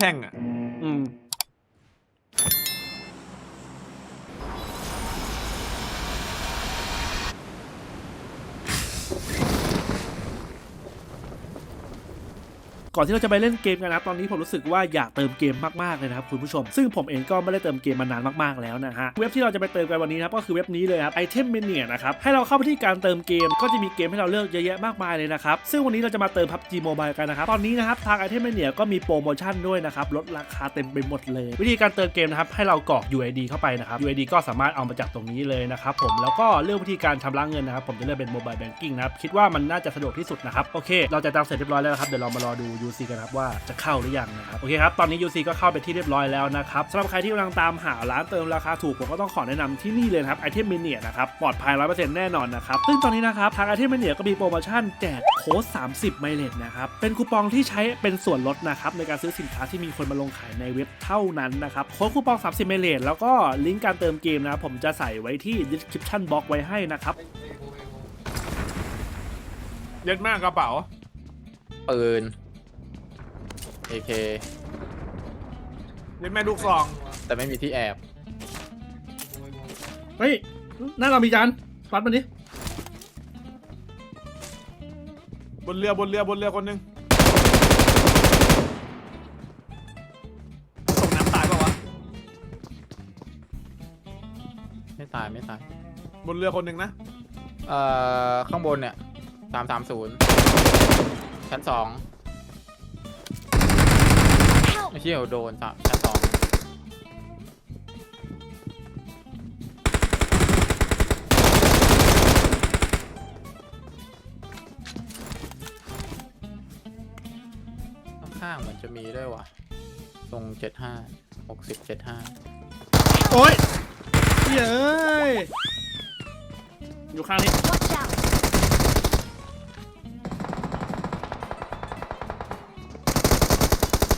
แท่งๆอะ อืม ก่อนที่เราจะไปเล่นเกมกันนะครับตอนนี้ผมรู้สึกว่าอยากเติมเกมมากๆเลยนะครับคุณผู้ชม ซึ่งผมเองก็ไม่ได้เติมเกมมานานมากๆแล้วนะฮะเว็บที่เราจะไปเติมกันวันนี้นะครับก็คือเว็บนี้เลยครับ Item Mania นะครับให้เราเข้าไปที่การเติมเกมก็จะมีเกมให้เราเลือกเยอะแยะมากมายเลยนะครับซึ่งวันนี้เราจะมาเติม PUBG Mobile กันนะครับตอนนี้นะครับทาง Item Mania ก็มีโปรโมชั่นด้วยนะครับลดราคาเต็มไปหมดเลย วิธีการเติมเกมนะครับให้เรากรอก UID เข้าไปนะครับ UID ก็สามารถเอามาจากตรงนี้เลยนะครับผมแล้วก็เลือกวิธีการชำระเงินนะครับผมจะเลือกเป็น Mobile Banking นะครับคิดว่ามันน่าจะสะดวกที่สุดนะครับโอเค เราจะตังเสร็จเรียบร้อยแล้วครับเดี๋ยวเรามารอดู UC กันนะครับว่าจะเข้าหรือยังนะครับโอเคครับตอนนี้ UC ก็เข้าไปที่เรียบร้อยแล้วนะครับสำหรับใครที่กำลังตามหาร้านเติมราคาถูกผมก็ต้องขอแนะนำที่นี่เลยนะครับ Item Mania นะครับปลอดภัย100%แน่นอนนะครับซึ่งตอนนี้นะครับทาง Item Mania ก็มีโปรโมชั่นแจกโค้ด30 ไมเลทนะครับเป็นคูปองที่ใช้เป็นส่วนลดนะครับในการซื้อสินค้าที่มีคนมาลงขายในเว็บเท่านั้นนะครับโค้ดคูปอง 30 ไมเลทแล้วก็ลิงก์การเติมเกมนะครับผมจะใส่ไว้ที่ description box ไว้ให้นะครับเย็ดมากกระเป๋าปืน AK เย็ดแม่ลูกซองแต่ไม่มีที่แอบ เฮ้ยนั่นเรามีจานฟัดมันดิบนเรือบนเรือบนเรือคนหนึงตกน้ำตายเปล่าวะไม่ตายไม่ตาย บนเรือคนหนึ่งนะเอ่อ ข้างบนเนี่ยสามสามศูนย์ชั้นสองไอ้ เชี่ยวโดนสามชั้นสองข้างๆเหมือนจะมีด้วยว่ะ ตรงเจ็ดห้าหกสิบเจ็ดห้าโอ้ยเย้ย อยู่ข้างนี้ Watch out!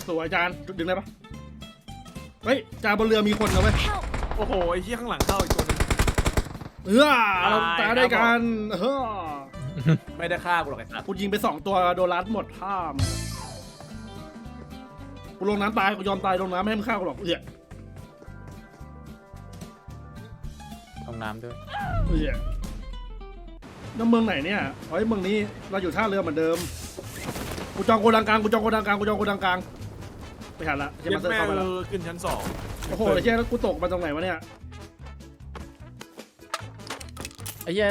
สวยจานดึงได้ปะเฮ้ยจานบนเรือมีคนนะเว้ย Help! โอ้โหไอ้เหี้ยข้างหลังเข้าอีกตัวหนึง เออเราตายได้กันเฮ้อไม่ได้ฆ่ากูหรอกไอ้สัตว์กูยิงไปสองตัวโดนรัดหมดท่ามกูลงน้ำตายกูยอมตายลงน้ำไม่ให้มึงฆ่ากูหรอกเหี้ยตรงน้ำด้วยเหี้ยน้ำเมืองไหนเนี่ยเฮ้ยเมืองนี้เราอยู่ท่าเรือเหมือนเดิมกูจองโกดังกลางกูจองโกดังกลางกูจองโกดังกลาง ไม่ทันละเหี้ยเย็มาดเซอร์แม่เข้าไปเอแล้วอขึ้นชั้นสองโอ้โหไอ้เหี้ยแล้วกูตกมาตรงไหนวะเนี่ยไอ้เหี้ย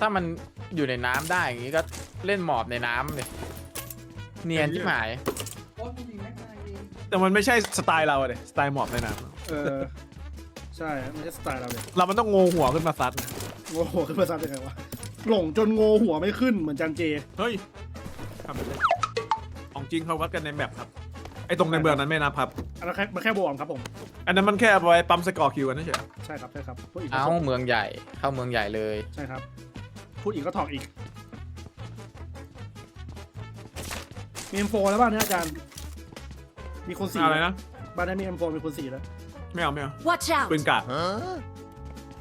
ถ้ามันอยู่ในน้ำได้อย่างงี้ก็เล่นหมอบในน้ำเลยเนียนที่หมายแต่มันไม่ใช่สไตล์เราเลยสไตล์หมอบในน้เออใช่ไม่ใช่สไตล์เราเลยำเรามันต้องโงหัวขึ้นมาซัดนะโง่หัวขึ้นมาซัดยังไงวะหลงจนโง่หัวไม่ขึ้นเหมือนจันเจ เฮ้ยทำไปเลยของจริงเขาวัดกันในแบบครับ ไอ้ตรงในเมืองนั้นไม่นับครับ อันนั้นแค่มันแค่บวมครับผม อันนั้นมันแค่เอาไว้ปั๊มสกอร์คิวกันเฉยใช่ครับใช่ครับพูดอีกก็เอ้าถอกเมืองใหญ่เข้าเมืองใหญ่เลย ใช่ครับพูดอีกก็ถอกอีกมี M4 แล้วบ้านเนี้อาจารย์ มีคนสี่อะไรนะ บ้านนี้มี M4 มีคนสี่แล้วไม่เอาไม่เอา Watch out! ปืนกาด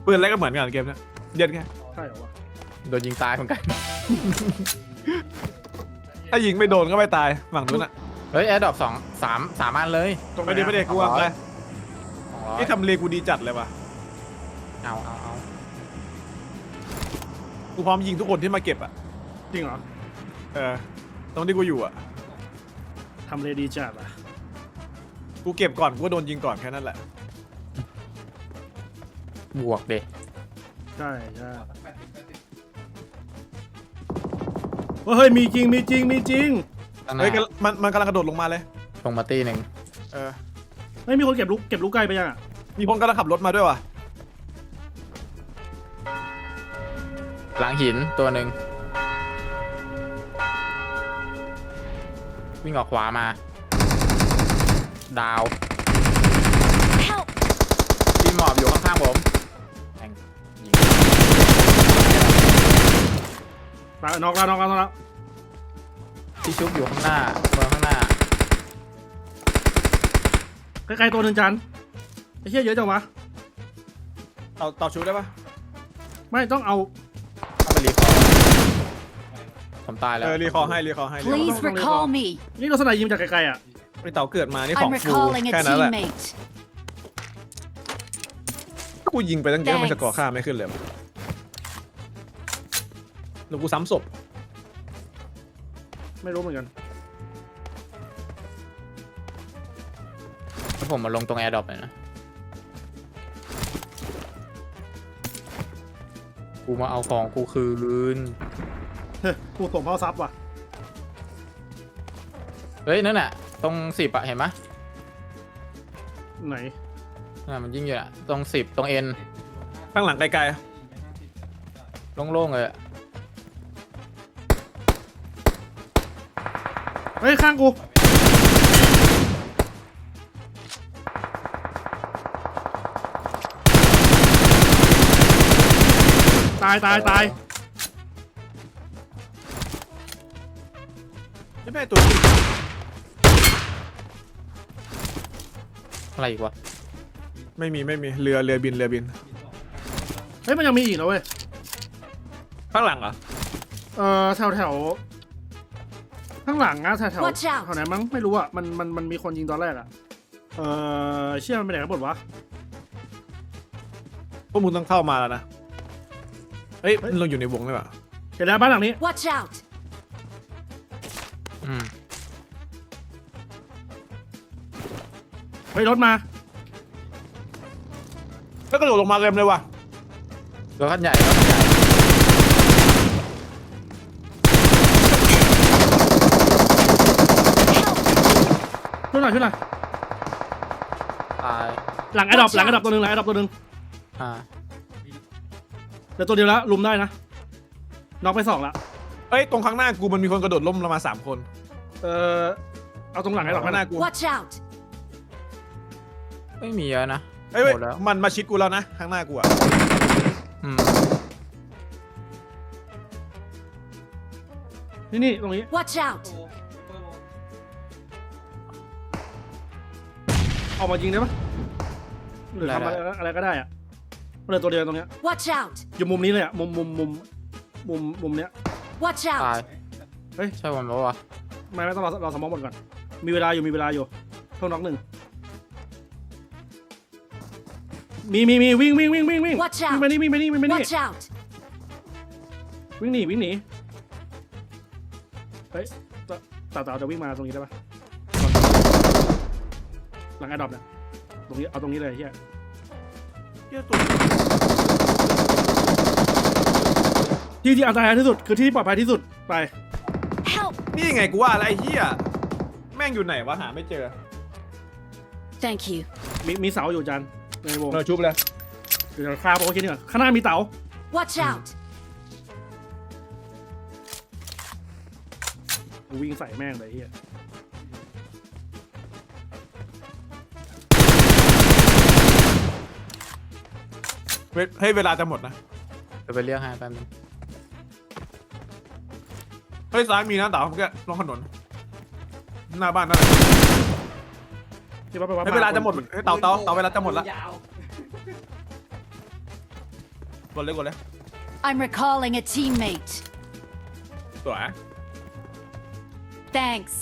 ปืนอะไรก็เหมือนกันเกมเนี้ยเย็นแค่ใช่เหรอวะโดนยิงตายเหมือนกัน ถ้ายิงไม่โดนก็ไม่ตายฝั่งนู้นอะ เฮ้ยแอร์ดรอปสองสามสามอันเลยตรงหนไปดิไปดิกูวางไปสองร้อยไอ้ทำเลกูดีจัดเลยว่ะเอาเอาเอากูพร้อมยิงทุกคนที่มาเก็บอะจริงเหรอเออตรงที่กูอยู่อะทำเลดีจัดอะกูเก็บก่อนกูก็โดนยิงก่อนแค่นั้นแหละบวกเด็ใช่ใช่เฮ้ยมีจริงมีจริงมีจริง ตั้งหเฮ้ยน้ามันมันกำลังกระโดดลงมาเลย ลงมาตีหนึ่งเออไม่มีคนเก็บลูกเก็บลูกไก่ไปยังอะมีคนกำลังขับรถมาด้วยว่ะ หลังหินตัวหนึ่งวิ่งออกขวามา ดาว Help! ที่หมอบอยู่ข้างๆผมแทงยิงตายนอกแล้วนอกแล้วนอกแล้ว ที่ชุบอยู่ข้างหน้าเมืองข้างหน้า ใกล้ๆตัวหนึ่งจานไอ้เหี้ยเยอะจังวะ เอาต่อชูได้ปะไม่ต้องเอาเข้าไปรีคอร์ผมตายแล้เอวอรีคอร์ให้รีคอร์ให้รีคอร์ Please recall me! นี่เราสนายยิงจากไกลๆอะ ไอเต่าเกิดมานี่ขอ I'm งฟู recalling a แค่นั้นแหละ teammate. กูยิงไปตั้งเยอะ Thanks มันจะก่อค่าไม่ขึ้นเลยหรือกูซ้ำศพ ไม่รู้เหมือนกันแล้วผมมาลงตรงแอร์ดรอปเลยนะ กูมาเอาของกูคืน เฮ้ยกูส่งเข้าซับว่ะเฮ้ย นั่นน่ะ ตรงสิบอะเห็นไหมไหนน่ะมันยิ่งอยู่อะตรงสิบตรงเอ็นข้างหลังไกลโล่งๆเลยอะ เฮ้ยข้างกู ตายตายตายๆไม่แม่ตัวจริงอะไรอีกวะไม่มีไม่มีเรือเรือบินเรือบิน เฮ้ยมันยังมีอีกนะเว้ยข้างหลังเหรอ เอ่อแถวแถว ข้างหลังอะแถวแถว Watch out แถวไหนมั้งไม่รู้อะมันมันมันมีคนยิงตอนแรกอะเอ่อเชื่อมันไปไหนกันหมดวะ พวกมึงต้องเข้ามาแล้วนะ เฮ้ยเราอยู่ในวงเลยว่ะเห็นแล้วบ้านหลังนี้ Watch out! อืมเฮ้ยรถมา แล้วก็โดดลงมาเร็มเลยว่ะรถคันใหญ่รถคันใหญ่ ช่วยหน่อยช่วยหน่อยตายหลังไอ้ดอก Watch หลังไอ้ด out อกตัวหนึ่งหลังไอ้ดอกตัวหนึ่งอ่าเหลือตัวเดียวแล้วลุมได้นะน็อกไปสองละเอ้ยตรงข้างหน้ากูมันมีคนกระโดดล่มลงมาสามคนเอ่อเอาตรงหลังไอ้ดอกข้างหนะน้ากู Watch out! ไม่มีเยอะนะเอ้ยเว้ยหมดแล้วมันมาชิดกูแล้วนะข้างหน้ากูอะอืมนี่นี่ตรงนี้ Watch out! อ อกมายิงได้ปะหรือทำอะไรอะไรก็ได้อะเหลือตัวเดียวตรงเนี้ย Watch out! อยู่มุมนี้เลยอะมุมมุมมุมมุมมุมเนี้ย Watch ตาย out! เฮ้ย ใช่วันปะวะไม่ไม่ต้องรอรอสมองหมดก่อน มีเวลาอยู่มีเวลาอยู่เท่าน็อกหนึ่งมีมีมีวิ่งวิ่งวิ่งวิ่งวิ่ง Watch วิ่ง out ไปนี่วิ่งไปนี่วิ่งไปนี่ Watch out! วิ่งหนีวิ่งหนีเฮ้ยตาตาตาจะวิ่งมาตรงนี้ได้ปะ หลังไอ้ดรอปเนี่ยตรงนี้เอาตรงนี้เลยเฮียเหี้ยตัวที่ที่อันตรายที่สุดคือที่ปลอดภัยที่สุดไป Help! นี่ไงกูว่าอะไรไอ้เหี้ยแม่งอยู่ไหนวะหาไม่เจอ Thank you. มีมีเสาอยู่จานในวงเราชุบเลยเดี๋ยวคาโปรคิดนี่ก่อนข้างหน้ามีเต๋า Watch out! กูวิ่งใส่แม่งเลยเฮีย เว้ยให้เวลาจะหมดนะ เดี๋ยวไปเรียกให้แป๊บนึงเฮ้ยซ้ายมีนะเต๋าเมื่อกี้ลงถนน หน้าบ้านนั่นแหละที่ว่าไปว่าให้เวลาจะหมดเฮ้ยเต๋าเต๋าเต๋าเวลาจะหมดละกดเลยกดเลย I'm recalling a teammate. สวย Thanks.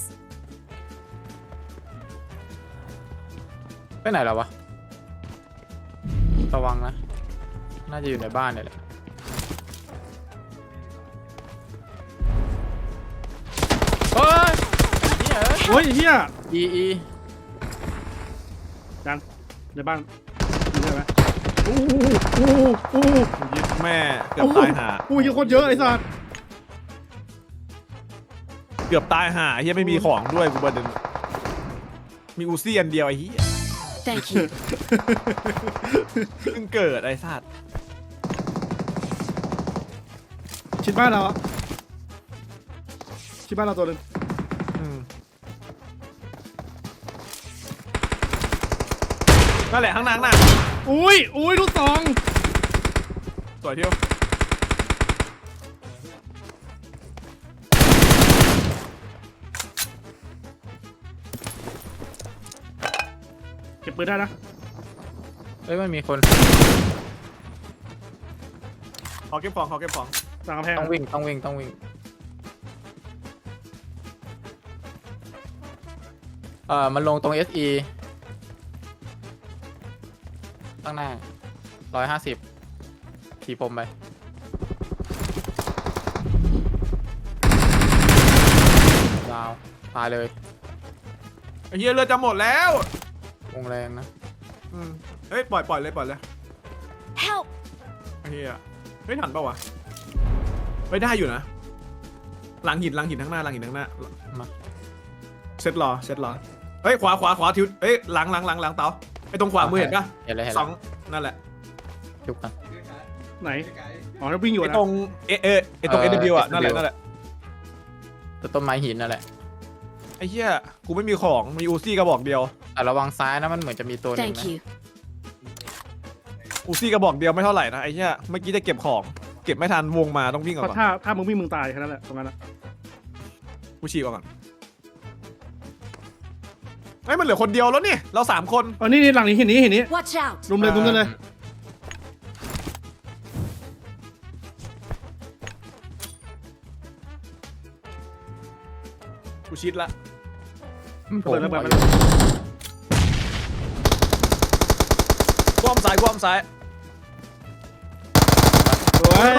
ไปไหนแล้ววะ ระวังนะ น่าจะอยู่ในบ้านเนี่ยแหละเฮ้ยไอ้เหี้ยโอ้ยเฮียอีอีจานในบ้านมีใช่ไหมโอ้โหโอ้โหโอ้โหยึดแม่เกือบตายหาโอ้โหเยอะคนเยอะไอ้สัสเกือบตายหาเฮียไม่มีของด้วยกูประเด็นมีอูซี่อันเดียวไอ้เฮีย Thank you. เพิ่งเกิดไอ้สัตว์ ชิดบ้านเราอะชิดบ้านเราตัวหนึงอืมนั่นแหละข้างหน้าข้างหน้าอุ้ยอุ้ยลูกสองสวยเที่ยวเก็บปืนได้นะเอ้ยมันมีคนขอเก็บของขอเก็บของ ต่างกำแพงต้องวิ่งต้องวิ่งต้องวิ่งเออมันลงตรง SE ข้างหน้าร้อยห้าสิบขี่ผมไป ดาวตายเลยไอ้เหี้ยเลือดจะหมดแล้ววงแรงนะอืมเฮ้ยปล่อยปล่อยเลยปล่อยเลย Help! ไอ้เหี้ยไม่ทันเปล่าวะ ไม่ได้อยู่นะ หลังหินหลังหินข้างหน้าหลังหินข้างหน้ามาเซตรอเซตรอเฮ้ยขวาขวาขวาทิวเอ้ยหลังหลังหลังหลังเต๋าไอ้ตรงขวามือเห็นปะเห็นเลยเห็นสเลองยนั่นแหละจุกกันไหน อ๋อถ้าวิ่งอยู่ไอ้นะตรงเอเอไอ้ตรงเอเอ็อนบิวอะ SW นั่นแหละนั่นแหละตัวต้นไม้หินนั่นแหละไอ้เหี้ยกูไม่มีของมีอูซี่กระบอกเดียวแต่ระวังซ้ายนะมันเหมือนจะมีตัวหนึง Thank นะ you. อูซี่กระบอกเดียวไม่เท่าไหร่นะไอ้เหี้ยเมื่อกี้จะเก็บของเก็บไม่ทันวงมาต้องวิ่งอเพอกราะก่อนถ้าถ้ามึงวิ่งมึงตายแค่นั้นแหละตรงนั้นอะกูฉีกออกก่อนเฮ้ยมันเหลือคนเดียวแล้วนี่เราสามคนอ๋อนี่นี่หลังนี้เห็นนี้เห็นนี้ Watch out! รุมเลยรุมกันเลย กูชิดละผมเปิดแล้วเปิดขอแล้วกว้อมซ้ายกว้อมซ้ายสวย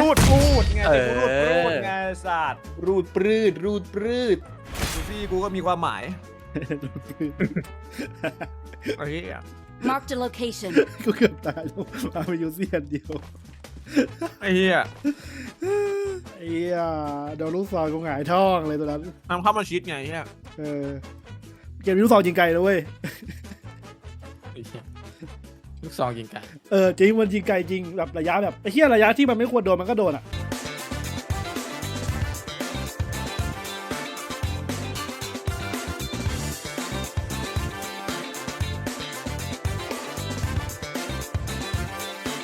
รูดรูดไงเอแต่กูรูดรูดอไงศาสตร์รูดปรืดรูดปรืดอูซี่กูก็มีความหมายไอ้เหี้ย Marked a location. กูเกือบตายแล้วมาไปยูซี่อันเดียวไอ้เหี้ยไอ้เหี้ยโดนลูกซองกูหงายท้องเลยตัวนั้นมันเข้ามาชิดไงไอ้เหี้ยเออเกมนี้ลูกซองยิงไกลนะเว้ยไอ้เหี้ย ลูกซองยิงไกล เออจริงมันยิงไกลจริงแบบระยะแบบไอ้เหี้ยระยะที่มันไม่ควรโดนมันก็โดนอะ